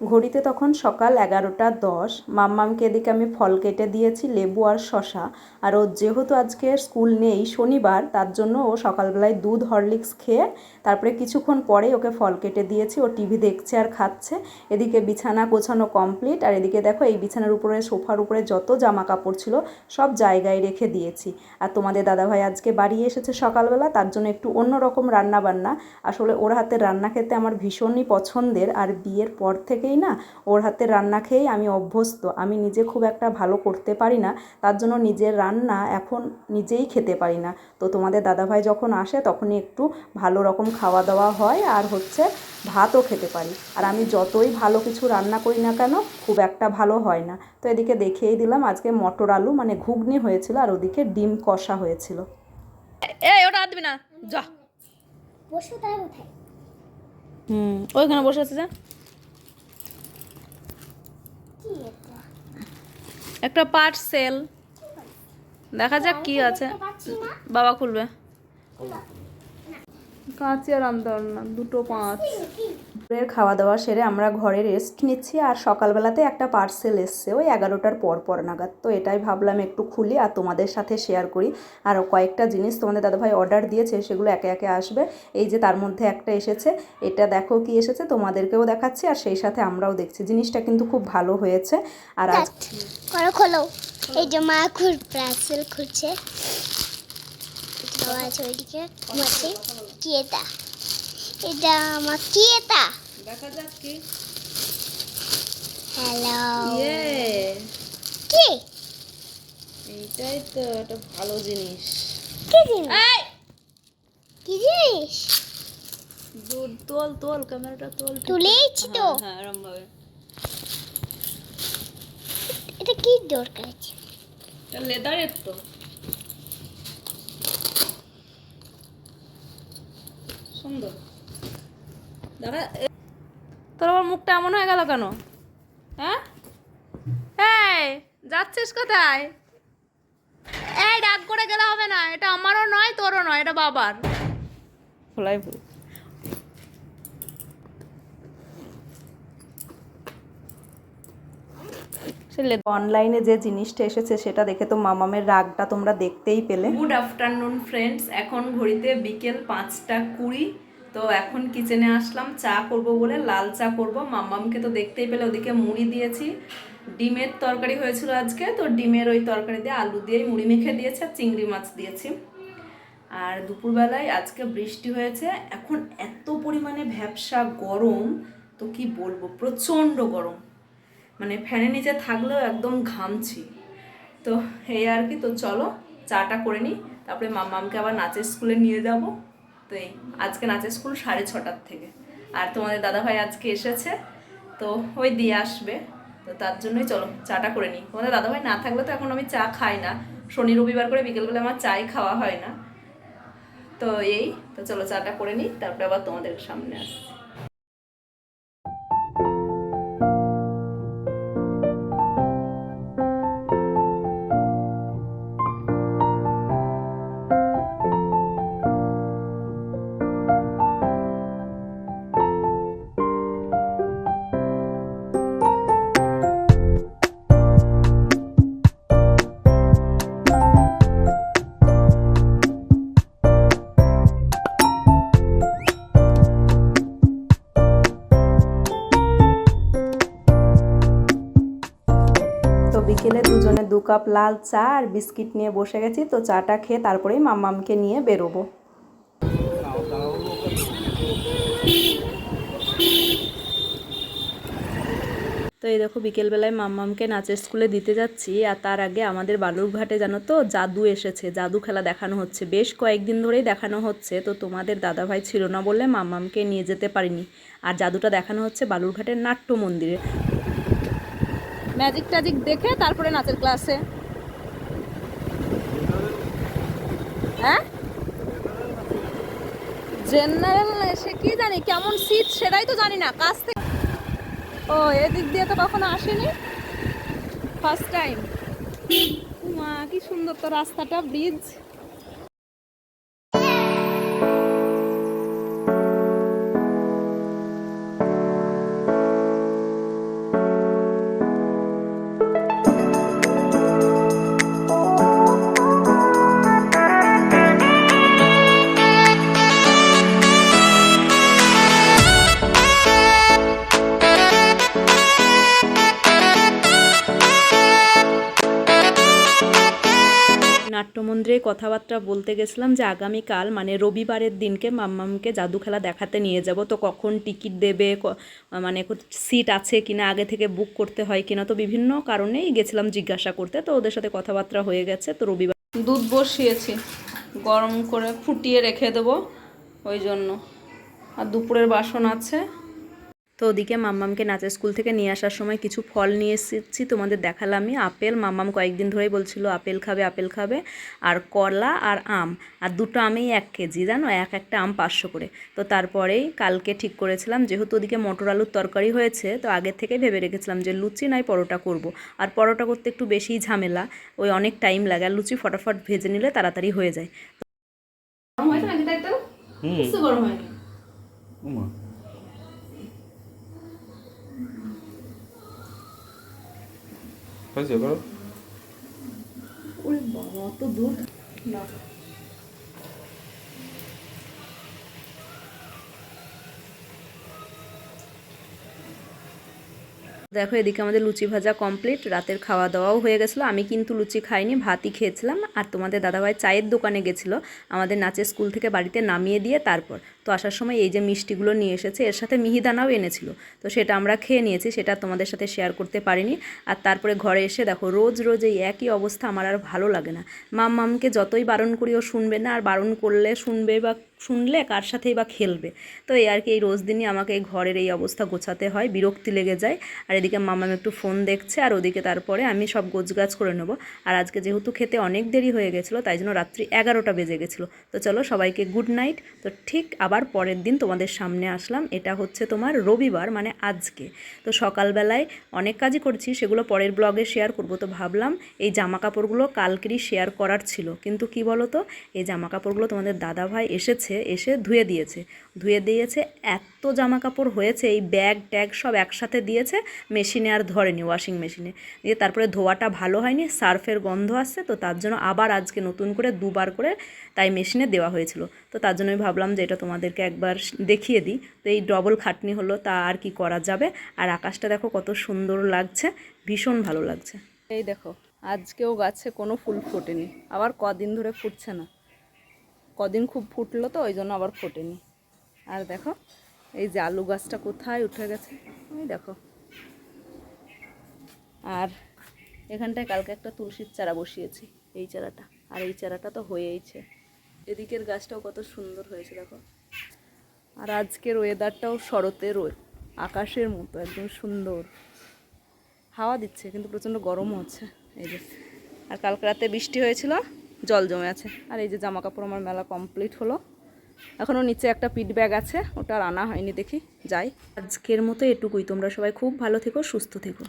ঘড়িতে তখন সকাল এগারোটা দশ। মাম্মামকে এদিকে আমি ফল কেটে দিয়েছি, লেবু আর শশা আর ও যেহেতু আজকে স্কুল নেই, শনিবার, তার জন্য ও সকালবেলায় দুধ, হরলিক্স খেয়ে, তারপরে কিছুক্ষণ পরে ওকে ফল কেটে দিয়েছি। ও টিভি দেখছে আর খাচ্ছে। এদিকে বিছানা গোছানো কমপ্লিট। আর এদিকে দেখো, এই বিছানার উপরে, সোফার উপরে যত জামা কাপড় ছিল, সব জায়গায় রেখে দিয়েছি। আর তোমাদের দাদাভাই আজকে বাড়ি এসেছে সকালবেলা, তার জন্য একটু অন্যরকম রান্না বান্না আসলে ওর হাতের রান্না খেতে আমার ভীষণই পছন্দের। আর বিয়ের পর থেকেই না ওর হাতের রান্না খেয়েই আমি অভ্যস্ত। আমি নিজে খুব একটা ভালো করতে পারি না তার জন্য নিজের রান্না এখন নিজেই খেতে পারি না। তো তোমাদের দাদাভাই যখন আসে তখনই একটু ভালো রকম খাওয়া দাওয়া হয় আর হচ্ছে ভাতও খেতে পারি। আর আমি যতই ভালো কিছু রান্না করি না কেন খুব একটা ভালো হয় না। তো এদিকে দেখিয়েই দিলাম আজকে মটর আলু মানে ঘুগনি হয়েছিল আর ওদিকে ডিম কষা হয়েছিল। এই ওটা আর না। যা। বসে হুম ওইখানে বসে আছে যা। একটা পার্সেল দেখা যাক কি আছে। বাবা খুলবে। কাঁচের আর আনতে পারলাম না, দুটো পাঁচ। দুপুরের খাওয়া দাওয়া সেরে আমরা ঘরে রেস্ট নিচ্ছি আর সকালবেলাতে একটা পার্সেল এসছে, ওই এগারোটার পর পর নাগাদ। তো এটাই ভাবলাম একটু খুলি আর তোমাদের সাথে শেয়ার করি। আর কয়েকটা জিনিস তোমাদের দাদাভাই অর্ডার দিয়েছে, সেগুলো একে একে আসবে। এই যে তার মধ্যে একটা এসেছে, এটা দেখো কি এসেছে, তোমাদেরকেও দেখাচ্ছি আর সেই সাথে আমরাও দেখছি। জিনিসটা কিন্তু খুব ভালো হয়েছে। আর এই যে খুলছে। কি এটা? এটা আমার কি এটা? দেখা যাক কি। হ্যালো কি? এইটাই তো একটা ভালো জিনিস। কি জিনিস? কি জিনিস? দূর তোল তোল ক্যামেরাটা তোল। তুলেইছি তো। হ্যাঁ হ্যাঁ ভাবে এটা কি দরকার আছে? এটা লেদারের তো। সুন্দর। দেখা তোর আবার মুখটা এমন হয়ে গেল কেন? হ্যাঁ? এই যাচ্ছিস কোথায়? এই ডাক করে গেলে হবে না এটা আমারও নয় তোরও নয় এটা বাবার। খোলাই ভুল। অনলাইনে যে জিনিসটা এসেছে সেটা দেখে তো মামামের রাগটা তোমরা দেখতেই পেলে। গুড আফটারনুন ফ্রেন্ডস এখন ঘড়িতে বিকেল পাঁচটা কুড়ি। তো এখন কিচেনে আসলাম, চা করব বলে লাল চা করব। মাম্মামকে তো দেখতেই পেলে, ওদিকে মুড়ি দিয়েছি। ডিমের তরকারি হয়েছিল আজকে, তো ডিমের ওই তরকারি দিয়ে আলু দিয়েই মুড়ি মেখে দিয়েছে আর চিংড়ি মাছ দিয়েছি। আর দুপুরবেলায় আজকে বৃষ্টি হয়েছে, এখন এত পরিমাণে ভ্যাবসা গরম, তো কি বলব, প্রচণ্ড গরম। মানে ফ্যানের নিচে থাকলেও একদম ঘামছি। তো এই আর কি, তো চলো চাটা করে নিই, তারপরে মাম্মামকে আবার নাচের স্কুলে নিয়ে যাব। তো এই, আজকে নাচের স্কুল সাড়ে ছটার থেকে। আর তোমাদের দাদাভাই আজকে এসেছে, তো ওই দিয়ে আসবে। তো তার জন্যই চলো, চাটা করে নিই। তোমাদের দাদাভাই না থাকলে তো এখন আমি চা খাই না। শনি রবিবার করে বিকেলবেলা আমার চাই খাওয়া হয় না। তো এই, তো চলো চাটা করে নিই, তারপরে আবার তোমাদের সামনে আসছি। বিকেলে দুজনে দু কাপ লাল চা আর বিস্কিট নিয়ে বসে গেছি, তো চাটা খেয়ে তারপরেই মাম্মামকে নিয়ে বেরোবো। তো এই দেখো, বিকেলবেলায় মাম্মামকে নাচের স্কুলে দিতে যাচ্ছি, আর তার আগে আমাদের বালুরঘাটে জানো তো জাদু এসেছে, জাদু খেলা দেখানো হচ্ছে। বেশ কয়েকদিন ধরেই দেখানো হচ্ছে, তো তোমাদের দাদাভাই ছিল না বলে মাম্মামকে নিয়ে যেতে পারিনি। আর জাদুটা দেখানো হচ্ছে বালুরঘাটের নাট্য মন্দিরে। ম্যাজিক ট্যাজিক দেখে তারপরে নাচের ক্লাসে হ্যাঁ? জেনারেল সে কি জানি, কেমন সিট সেটাই তো জানি না, কাছ থেকে। ও, এদিক দিয়ে তো কখনো আসেনি? ফার্স্ট টাইম মা কি সুন্দর তো রাস্তাটা ব্রিজ নাট্যমন্দিরে কথাবার্তা বলতে গেছিলাম যে আগামীকাল মানে রবিবারের দিনকে মাম্মামকে জাদু খেলা দেখাতে নিয়ে যাব। তো কখন টিকিট দেবে মানে সিট আছে কিনা, আগে থেকে বুক করতে হয় কিনা, তো বিভিন্ন কারণেই গেছিলাম জিজ্ঞাসা করতে। তো ওদের সাথে কথাবার্তা হয়ে গেছে, তো রবিবার দুধ বসিয়েছি, গরম করে ফুটিয়ে রেখে দেবো, ওই জন্য। আর দুপুরের বাসন আছে তো ওদিকে মাম্মামকে নাচের স্কুল থেকে নিয়ে আসার সময় কিছু ফল নিয়ে এসেছি তোমাদের দেখালামই। আপেল মাম্মাম কয়েকদিন ধরেই বলছিল আপেল খাবে আপেল খাবে। আর কলা আর আম আর দুটো আমেই এক কেজি জানো? এক একটা আম পাঁচশো করে। তো তারপরেই কালকে ঠিক করেছিলাম যেহেতু ওদিকে মটর আলুর তরকারি হয়েছে তো আগের থেকে ভেবে রেখেছিলাম যে লুচি নয় পরোটা করব। আর পরোটা করতে একটু বেশিই ঝামেলা ওই অনেক টাইম লাগে আর লুচি ফটাফট ভেজে নিলে তাড়াতাড়ি হয়ে যায়। গরম হয়েছে নাকি তাই তো? কিছু গরম হয়নি হয়েছে করো ওরে বাবা অত দুধ না দেখো এদিকে আমাদের লুচি ভাজা কমপ্লিট রাতের খাওয়া দাওয়াও হয়ে গেছিল। আমি কিন্তু লুচি খাইনি ভাতই খেয়েছিলাম। আর তোমাদের দাদাভাই চায়ের দোকানে গেছিল আমাদের নাচের স্কুল থেকে বাড়িতে নামিয়ে দিয়ে তারপর। তো আসার সময় এই যে মিষ্টিগুলো নিয়ে এসেছে, এর সাথে মিহিদানাও এনেছিল। তো সেটা আমরা খেয়ে নিয়েছি, সেটা তোমাদের সাথে শেয়ার করতে পারিনি। আর তারপরে ঘরে এসে দেখো, রোজ রোজ এই একই অবস্থা আমার আর ভালো লাগে না। মাম মামকে যতই বারণ করি ও শুনবে না, আর বারণ করলে শুনবে বা শুনলে কার সাথেই বা খেলবে। তো এই আর কি, এই রোজ দিনই আমাকে এই ঘরের এই অবস্থা গোছাতে হয়, বিরক্তি লেগে যায়। আর এদিকে মামাম একটু ফোন দেখছে, আর ওদিকে তারপরে আমি সব গোছগাছ করে নেব। আর আজকে যেহেতু খেতে অনেক দেরি হয়ে গেছিল, তাই জন্য রাত্রি এগারোটা বেজে গেছিল। তো চলো সবাইকে গুড নাইট তো ঠিক আবার পরের দিন তোমাদের সামনে আসলাম। এটা হচ্ছে তোমার রবিবার মানে আজকে। তো সকালবেলায় অনেক কাজই করছি, সেগুলো পরের ব্লগে শেয়ার করব। তো ভাবলাম এই জামা কাপড়গুলো কালকেরই শেয়ার করার ছিল। কিন্তু কি বলো তো এই জামা কাপড়গুলো তোমাদের দাদাভাই এসেছে, এসে ধুয়ে দিয়েছে। ধুয়ে দিয়েছে, এত জামা কাপড় হয়েছে, এই ব্যাগ ট্যাগ সব একসাথে দিয়েছে মেশিনে আর ধরেনি ওয়াশিং মেশিনে দিয়ে তারপরে ধোয়াটা ভালো হয়নি, সার্ফের গন্ধ আসছে, তো তার জন্য আবার আজকে নতুন করে দুবার করে তাই মেশিনে দেওয়া হয়েছিল। তো তার জন্য আমি ভাবলাম যে এটা তোমাদেরকে একবার দেখিয়ে দিই। তো এই ডবল খাটনি হলো, তা আর কি করা যাবে? আর আকাশটা দেখো কত সুন্দর লাগছে, ভীষণ ভালো লাগছে। এই দেখো, আজকেও গাছে কোনো ফুল ফোটেনি, আবার কদিন ধরে ফুটছে না। কদিন খুব ফুটলো তো, ওই জন্য আবার ফোটেনি। আর দেখো, এই যে আলু গাছটা কোথায় উঠে গেছে ওই দেখো। আর এখানটায় কালকে একটা তুলসীর চারা বসিয়েছি, এই চারাটা। আর এই চারাটা তো হয়েইছে। এদিকের গাছটাও কত সুন্দর হয়েছে, দেখো। আর আজকের ওয়েদারটাও শরতের আকাশের মতো, একদম সুন্দর। হাওয়া দিচ্ছে, কিন্তু প্রচণ্ড গরমও হচ্ছে এই যে, আর কালকে রাতে বৃষ্টি হয়েছিল, জল জমে আছে। আর এই যে জামা কাপড় আমার মেলা কমপ্লিট হলো। এখনও নিচে একটা পিট ব্যাগ আছে, ওটা আনা হয়নি দেখি, যাই। আজকের মতো এটুকুই, তোমরা সবাই খুব ভালো থেকো, সুস্থ থেকো।